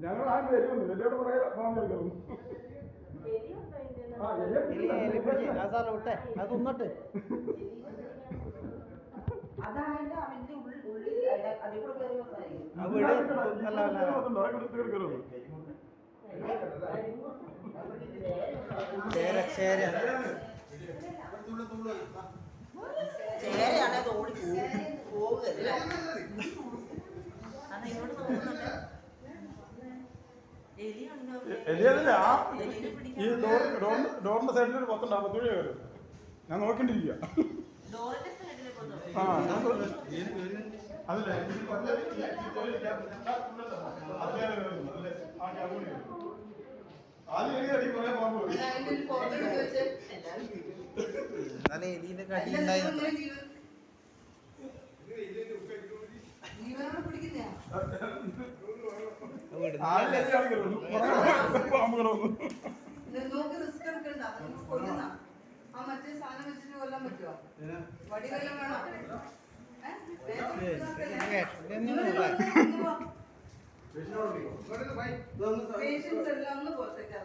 ഞങ്ങൾ ആ പറഞ്ഞു എലിയെ എലി എലി പിടിച്ച് ആ സാധനം വിട്ടെ അത് തിന്നട്ട് അതായത് അവന്റെ ഉള്ളിൽ അടി- അടികൂടെ കയറി ചേര ചേരയാണെ അത് ഓടി പോകും പോവുകയല്ല എലിയല്ല ആ ഈ ഡോർ ഡോറിന്റെ ഡോറിന്റെ സൈഡിൽ ഒരു പത്തുണ്ട്. ആ പത്ത് വഴി ഞാൻ നോക്കിണ്ടിരിക്കുക ആ അതല്ലേ? ആദ്യം എലി അടി നോക്ക് റിസ്ക് എടുക്കണ്ട. ആ മറ്റേ സാധനം വെച്ചിട്ട് കൊല്ലാൻ പറ്റുമോ വടി വല്ലതും വേണോ? പേഷ്യൻസ് എല്ലാം ഒന്ന് പുറത്തേക്ക്